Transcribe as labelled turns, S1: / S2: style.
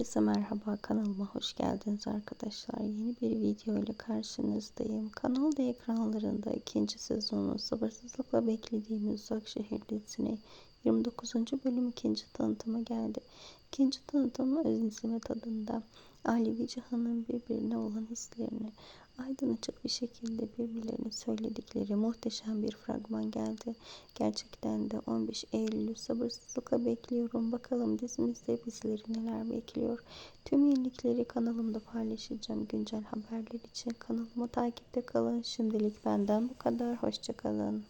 S1: Herkese merhaba kanalıma hoş geldiniz arkadaşlar. Yeni bir video ile karşınızdayım. Kanalda ekranlarında ikinci sezonu sabırsızlıkla beklediğimiz Uzak Şehir dizisine 29. bölüm ikinci tanıtımı geldi. İkinci tanıtım öz izleme tadında. Ali ve Cihan'ın birbirine olan hislerini aydın açık bir şekilde birbirlerine söyledikleri muhteşem bir fragman geldi. Gerçekten de 15 Eylül'ü sabırsızlıkla bekliyorum. Bakalım dizimizde bizleri neler bekliyor. Tüm yenilikleri kanalımda paylaşacağım. Güncel haberler için kanalımı takipte kalın. Şimdilik benden bu kadar. Hoşçakalın.